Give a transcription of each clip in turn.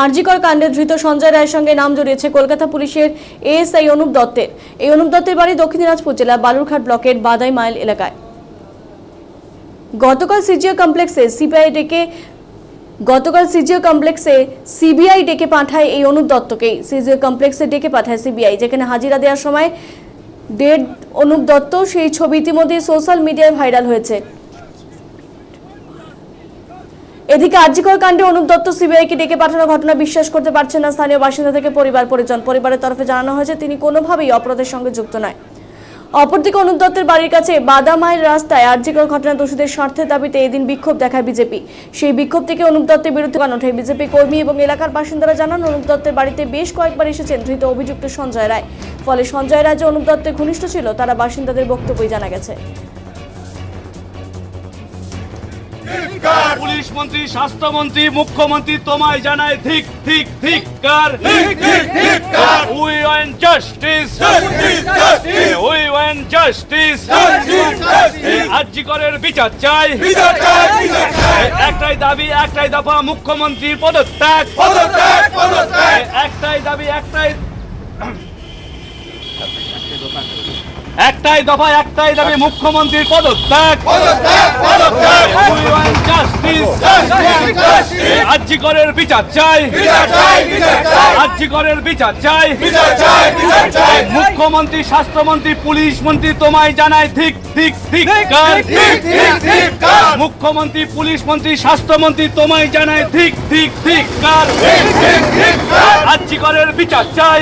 আরজিকর কাণ্ডে ধৃত সঞ্জয় রায়ের সঙ্গে নাম জড়িয়েছে কলকাতা পুলিশের এএসআই অনুপ দত্তের। এই অনুপ দত্তের বাড়ি দক্ষিণ দিনাজপুর জেলা বালুরঘাট ব্লকের বাদাই মাইল এলাকায়। গতকাল সিজিও কমপ্লেক্সে সিবিআই ডেকে গতকাল সিজিও কমপ্লেক্সে সিবিআই ডেকে পাঠায় এই অনুপ দত্তকে সিজিও কমপ্লেক্সে ডেকে পাঠায় সিবিআই, যেখানে হাজিরা দেওয়ার সময় ডেড অনুপ দত্ত সেই ছবি ইতিমধ্যে সোশ্যাল মিডিয়ায় ভাইরাল হয়েছে। এদিকে আর্যিকর কাণ্ডে অনুপ দত্ত সিবিআইকে ডেকে পাঠানোর ঘটনা বিশ্বাস করতে পারছেন না স্থানীয় বাসিন্দা থেকে পরিবার পরিজন। পরিবারের তরফে জানানো হয়েছে, তিনি কোনোভাবেই অপরাধের সঙ্গে যুক্ত নয়। অপরদিকে অনুপ দত্তের বাড়ির কাছে বাদামাইল রাস্তায় আর্যিকর ঘটনা দোষীদের স্বার্থের দাবিতে এদিন বিক্ষোভ দেখায় বিজেপি। সেই বিক্ষোভ থেকে অনুপ দত্তের বিরুদ্ধে গান ওঠে বিজেপি কর্মী এবং এলাকার বাসিন্দারা জানান, অনুপ দত্তের বাড়িতে বেশ কয়েকবার এসেছেন ধৃত অভিযুক্ত সঞ্জয় রায়। ফলে সঞ্জয় রায় যে অনুপ দত্তের ঘনিষ্ঠ ছিল, তারা বাসিন্দাদের বক্তব্যই জানা গেছে। পুলিশ মন্ত্রী স্বাস্থ্যমন্ত্রী মুখ্যমন্ত্রী তোমায় জানায় ঠিক ঠিক ঠিক কার? We want justice we want justice আর্যিকরের বিচার চাই। একটাই দাবি একটাই দফা মুখ্যমন্ত্রীর পদত্যাগ। একটাই দাবি একটাই একটাই দফা একটাই দাবি মুখ্যমন্ত্রীর পদত্যাগ। রাজ্যিকরের বিচার চাই। রাজ্যিকরের বিচার চাই। মুখ্যমন্ত্রী স্বাস্থ্যমন্ত্রী পুলিশ মন্ত্রী তোমায় জানায় ঠিক ঠিক ঠিক কার মুখ্যমন্ত্রী পুলিশ মন্ত্রী স্বাস্থ্যমন্ত্রী তোমায় জানায় ঠিক ঠিক ঠিক কার বিচার চাই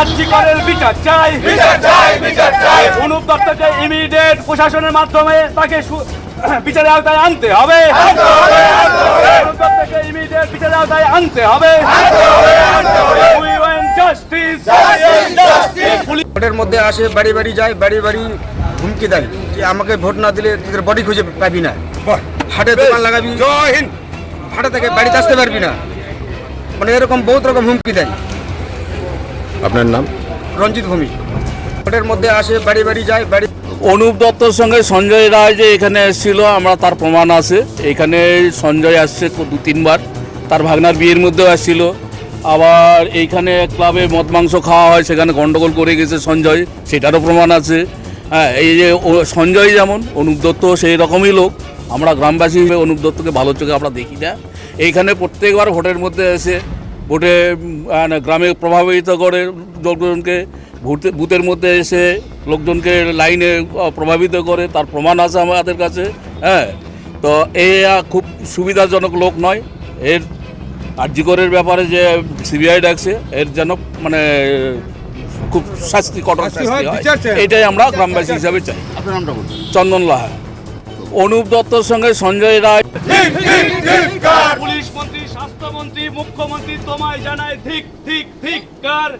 আর্যিকরের বিচার চাই অনুপ দত্তকে ইমিডিয়েট প্রশাসনের মাধ্যমে তাকে বিচারের আওতায় আনতে হবে বিচারের আওতায় আনতে হবে justice. পুলিশ ভোটের মধ্যে আসে বাড়ি বাড়ি যায় বাড়ি বাড়ি হুমকি দেয়। যে আমাকে ভোট না দিলে তোদের বডি খুঁজে পাবি না। হাটে দোকান লাগাবি। হাটে থেকে বাড়িতে আসতে পারবি না। মানে এরকম বহুত রকম হুমকি দেয়। আপনার নাম? রঞ্জিত ভূমি। ভোটের মধ্যে আসে বাড়ি বাড়ি যায় বাড়ি অনুপ দত্তর সঙ্গে সঞ্জয় রায় যে এখানে এসেছিল আমরা তার প্রমাণ আছে। এখানে সঞ্জয় আসছে দু তিনবার তার ভাগনার বিয়ের মধ্যেও আসছিল। আবার এইখানে ক্লাবে মদ মাংস খাওয়া হয়, সেখানে গন্ডগোল করে গেছে সঞ্জয়, সেটারও প্রমাণ আছে। হ্যাঁ এই যে সঞ্জয় যেমন, অনুপ দত্ত সেই রকমই লোক। আমরা গ্রামবাসী হিসেবে অনুপ দত্তকে ভালো চোখে আমরা দেখি না। এইখানে প্রত্যেকবার ভোটের মধ্যে এসে, ভোটে মানে গ্রামে প্রভাবিত করে লোকজনকে বুথের মধ্যে এসে লোকজনকে লাইনে প্রভাবিত করে, তার প্রমাণ আছে আমাদের কাছে। হ্যাঁ তো এ খুব সুবিধাজনক লোক নয়। এর আর্যিকরের ব্যাপারে যে সিবিআই ডাকছে এর যেন মানে খুব শাস্তি কঠোর শাস্তি হয় এটাই আমরা গ্রামবাসী হিসাবে চাই। আপনার নামটা বলুন। চন্দন লাহা। অনুপ দত্তর সঙ্গে সঞ্জয় রায়। পুলিশ মন্ত্রী স্বাস্থ্যমন্ত্রী মুখ্যমন্ত্রী তোমায় জানায় ঠিক ঠিক ঠিক কার।